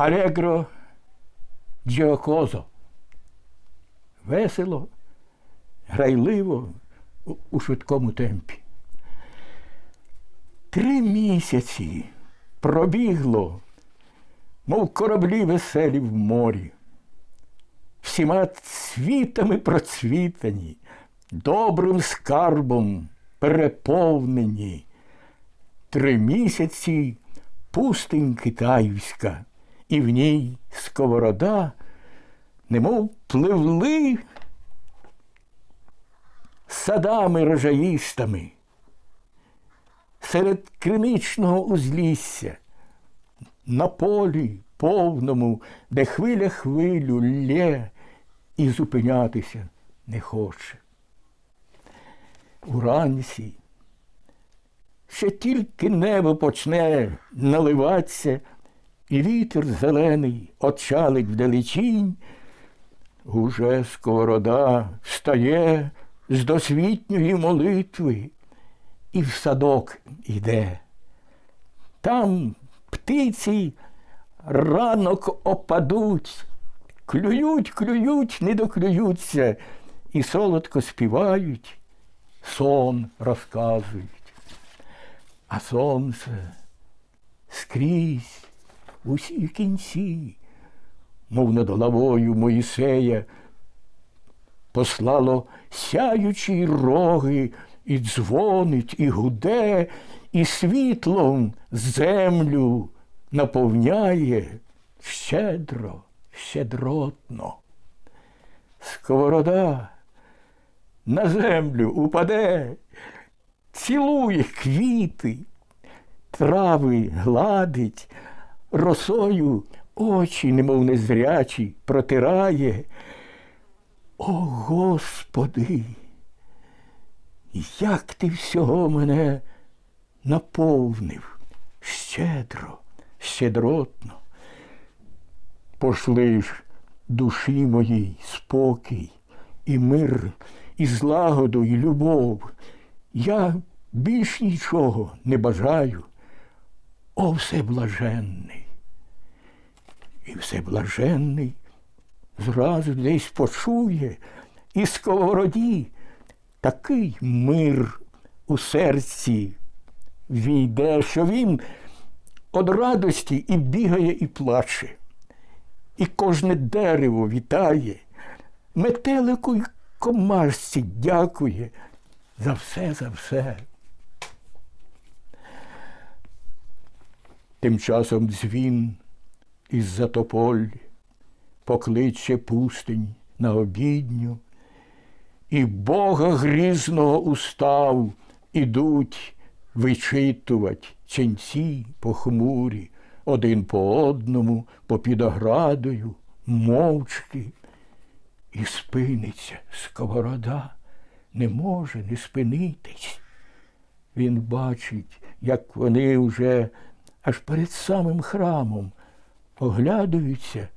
Алегро Джіокозо. Весело, грайливо у- швидкому темпі. Три місяці пробігло, мов кораблі веселі в морі, всіма цвітами процвітані, добрим скарбом переповнені. Три місяці пустинь китаївська, і в ній сковорода, немов пливли садами рожаїстами серед криничного узлісся, на полі повному, де хвиля хвилю лє і зупинятися не хоче. Уранці ще тільки небо почне наливатися, і вітер зелений очалить вдалечінь, уже сковорода встає з досвітньої молитви і в садок іде. Там птиці ранок опадуть, клюють, клюють, не доклюються, і солодко співають, сон розказують. А сонце скрізь усі кінці, мов над головою Моїсея, послало сяючі роги, і дзвонить, і гуде, і світлом землю наповняє щедро, щедротно. Сковорода на землю упаде, цілує квіти, трави гладить, росою очі, немов незрячі, протирає. О Господи! Як ти всього мене наповнив щедро, щедротно. Пошли ж душі моїй спокій і мир, і злагоду, і любов. Я більш нічого не бажаю. О, всеблаженний. І всеблаженний зразу десь почує і сковороді такий мир у серці війде, що він від радості і бігає, і плаче, і кожне дерево вітає, метелику й комашці дякує за все, за все. Тим часом дзвін із затополь покличе пустень на обідню, і Бога грізного устав ідуть вичитувать ченці похмурі, один по одному, попід оградою, мовчки, і спиниться сковорода, не може не спинитись. Він бачить, як вони вже аж перед самим храмом оглядаються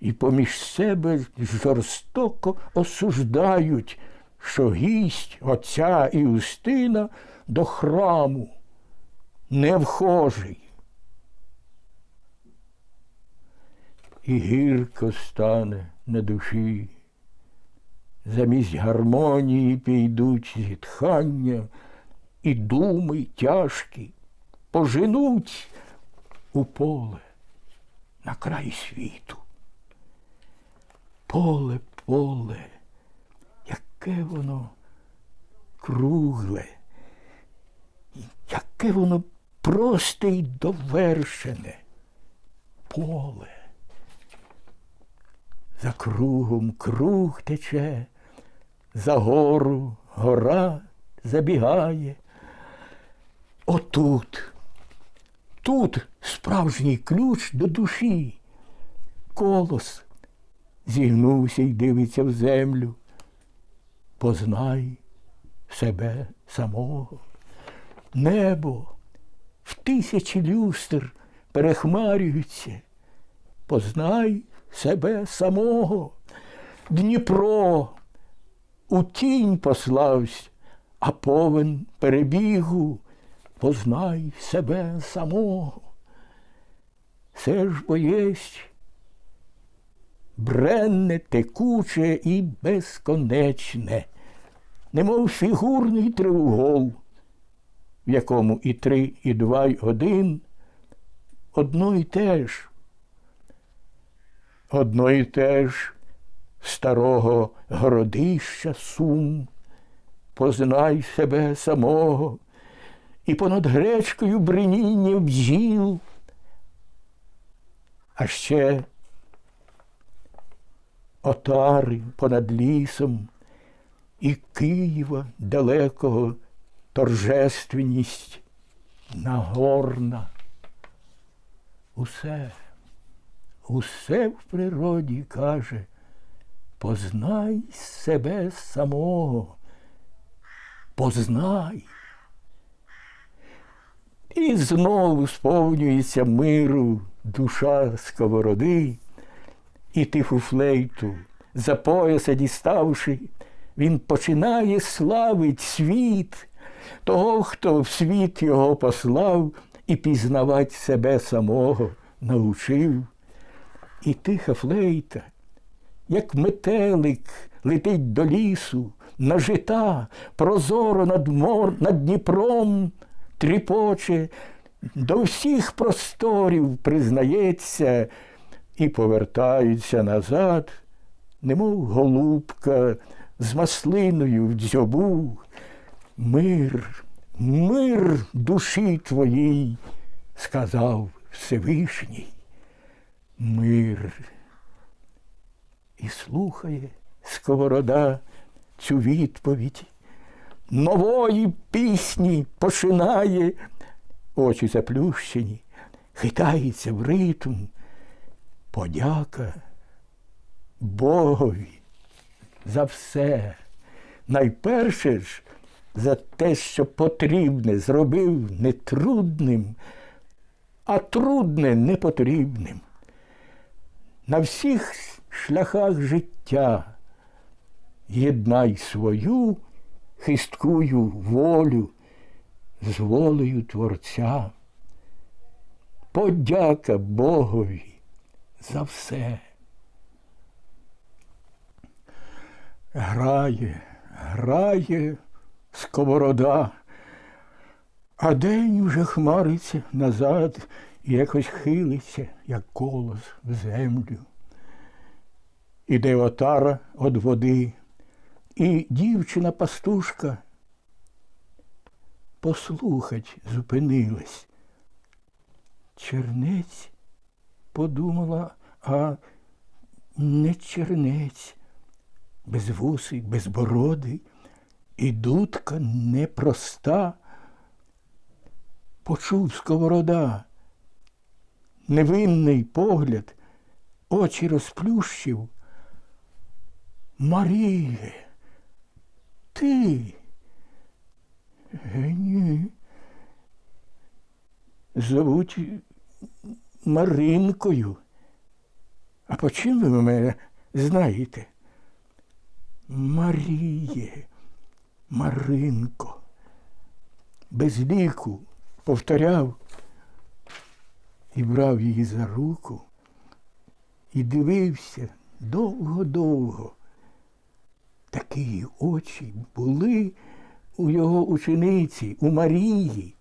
і поміж себе жорстоко осуждають, що гість отця і Устина до храму не вхожий. І гірко стане на душі. Замість гармонії підуть зітхання і думи тяжкі поженуть у поле на край світу. Поле, поле, яке воно кругле, яке воно просте й довершене. Поле. За кругом круг тече, за гору гора забігає. Отут, тут справжній ключ до душі. Колос зігнувся й дивиться в землю. Познай себе самого. Небо в тисячі люстр перехмарюється. Познай себе самого. Дніпро у тінь пославсь, а повен перебігу, познай себе самого. це ж бо єсть бренне, текуче і безконечне, немов фігурний треугол, в якому і три, і два, і один одно і те ж. Одно і те ж старого городища сум, познай себе самого, і понад гречкою бриніння бджіл, а ще отари понад лісом і Києва далекого торжественність нагорна. Усе, усе в природі каже, познай себе самого, познай. І знову сповнюється миру душа сковороди, і тиху флейту, за пояса діставши, він починає славить світ, того, хто в світ його послав і пізнавать себе самого научив. І тиха флейта, як метелик, летить до лісу, на жита, прозоро над мор, над Дніпром тріпоче, до всіх просторів признається і повертається назад, немов голубка з маслиною в дзьобу. Мир, мир душі твоїй, сказав Всевишній. Мир. І слухає сковорода цю відповідь. Нової пісні починає, очі заплющені, хитається в ритм. Подяка Богові за все. Найперше ж за те, що потрібне, зробив не трудним, а трудне непотрібним. На всіх шляхах життя єднай свою хисткую волю з волею Творця. Подяка Богові за все. Грає, грає сковорода, а день уже хмариться назад і якось хилиться, як колос в землю. Іде отара од води, і дівчина-пастушка послухать зупинилась. Чернець подумала, а не чернець, без вуси, без бороди, і дудка непроста. Почув сковорода, невинний погляд, очі розплющив. Маріє, ти? Ні. Зовуть Маринкою. А по чим ви мене знаєте? Маріє, Маринко. Без ліку повторяв і брав її за руку і дивився довго-довго. Такі очі були у його учениці, у Марії,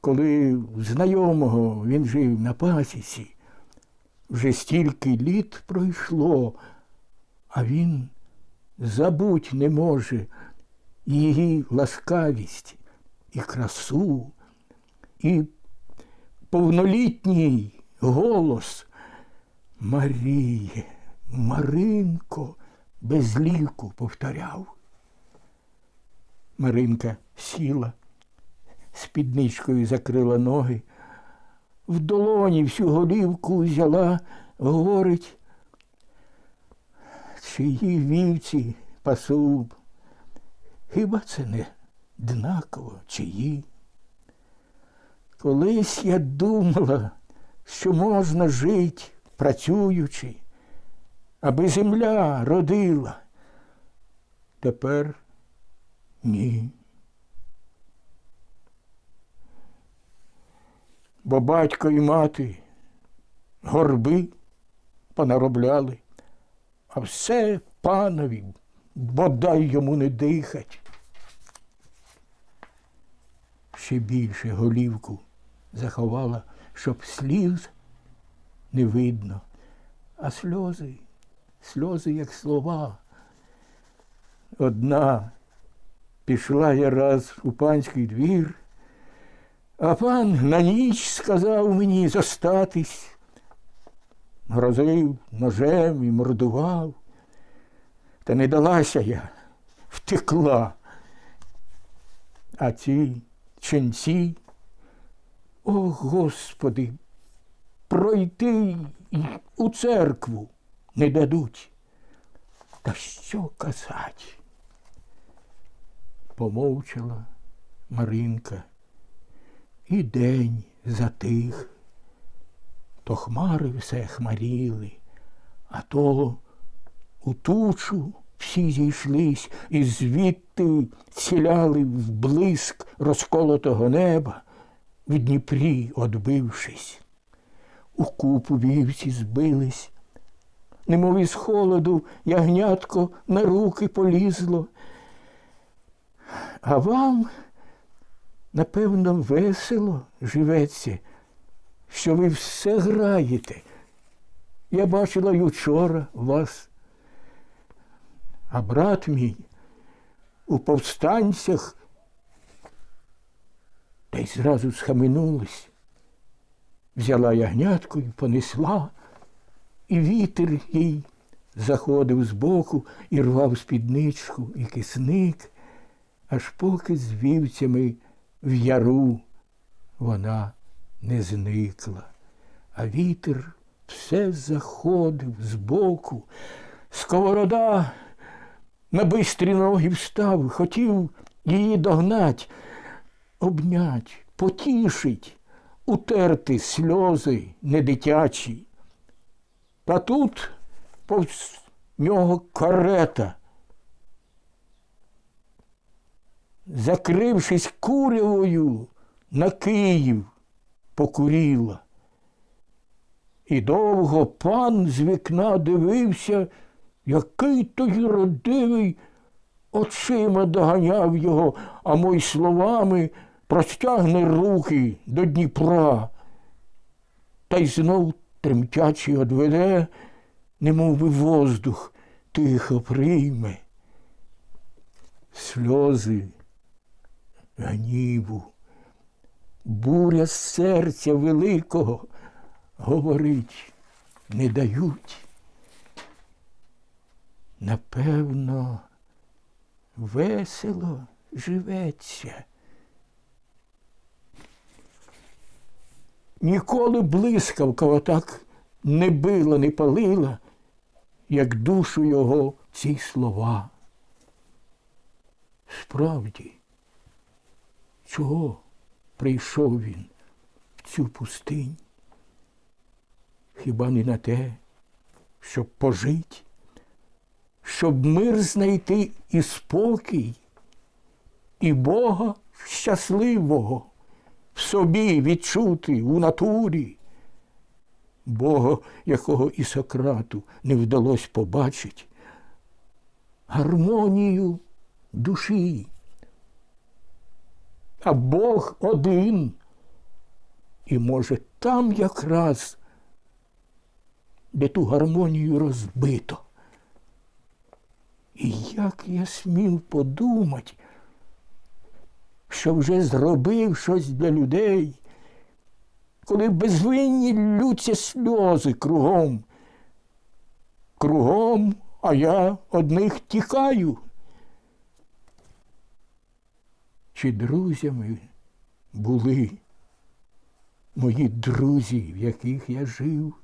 коли знайомого він жив на пасіці. Вже стільки літ пройшло, а він забуть не може її ласкавість і красу, і повнолітній голос Маріє, Маринко без ліку повторяв. Маринка сіла, спідничкою закрила ноги, в долоні всю голівку взяла, говорить, чиї вівці пасу, хіба це не днаково чиї? Колись я думала, що можна жити, працюючи, аби земля родила. Тепер ні. Бо батько і мати горби понаробляли, а все панові, бодай йому не дихать. Ще більше голівку заховала, щоб сліз не видно, а сльози, сльози, як слова. Одна пішла я раз у панський двір, а пан на ніч сказав мені зостатись. Грозив ножем і мордував. Та не далася я, втекла. А ці ченці, о Господи, пройти у церкву не дадуть. Та що казать? Помовчала Маринка, і день затих. То хмари все хмаріли, а то у тучу всі зійшлись і звідти ціляли в блиск розколотого неба, в Дніпрі одбившись. У купу вівці збились, немов із холоду ягнятко на руки полізло. А вам, напевно, весело живеться, що ви все граєте. Я бачила й учора вас. А брат мій у повстанцях та й зразу схаменулась. Взяла ягнятку і понесла, і вітер їй заходив збоку і рвав спідничку і кисник, аж поки з вівцями в яру вона не зникла, а вітер все заходив збоку. Сковорода на бистрі ноги встав, хотів її догнать, обнять, потішить, утерти сльози недитячі. Та тут повз нього карета. Закрившись курявою на Київ, покуріла. І довго пан з вікна дивився, який той родивий очима доганяв його, а мой словами простягне руки до Дніпра. Та й знов тремтячи одведе, немов би воздух тихо прийме. Сльози гніву, буря серця великого говорить не дають. Напевно, весело живеться. Ніколи блискавка отак не била, не палила, як душу його ці слова. Справді, чого прийшов він в цю пустинь? Хіба не на те, щоб пожить, щоб мир знайти і спокій, і Бога щасливого в собі відчути у натурі, Бога, якого і Сократу не вдалося побачити, гармонію душі. А Бог один. І може там якраз, де ту гармонію розбито. І як я смів подумати, що вже зробив щось для людей, коли безвинні лються сльози кругом. Кругом, а я одних тікаю. Чи друзями були мої друзі, в яких я жив?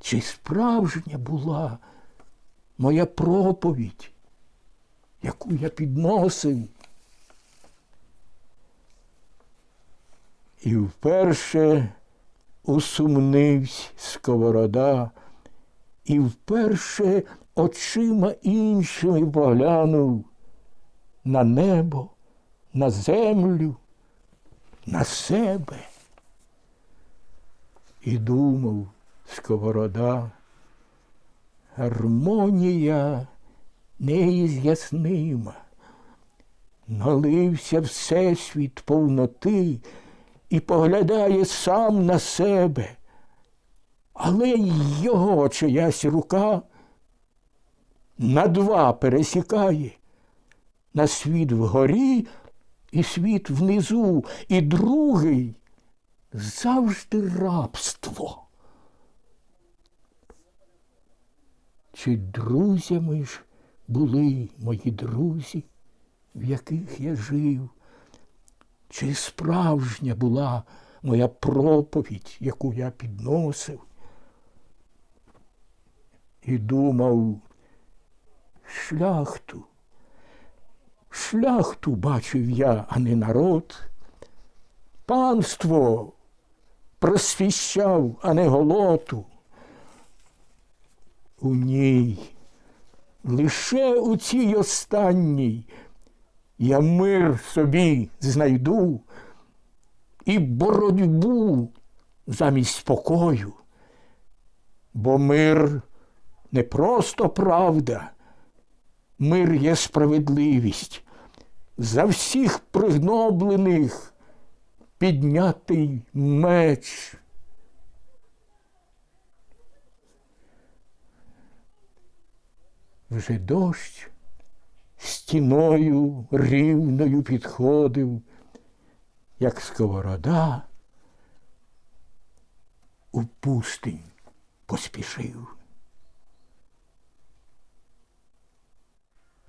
Чи справжня була моя проповідь, яку я підносив? І вперше усумнився сковорода, і вперше очима іншими поглянув на небо, на землю, на себе. І думав сковорода, гармонія неіз'яснима. Налився всесвіт повноти і поглядає сам на себе, але його чиясь рука на два пересікає, на світ вгорі і світ внизу, і другий завжди рабство. Чи друзями ж були мої друзі, в яких я жив? Чи справжня була моя проповідь, яку я підносив? І думав, шляхту, шляхту бачив я, а не народ. Панство просвіщав, а не голоту. У ній, лише у цій останній я мир собі знайду і боротьбу замість спокою, бо мир не просто правда, мир є справедливість. За всіх пригноблених піднятий меч. Вже дощ стіною рівною підходив, як сковорода у пустинь поспішив.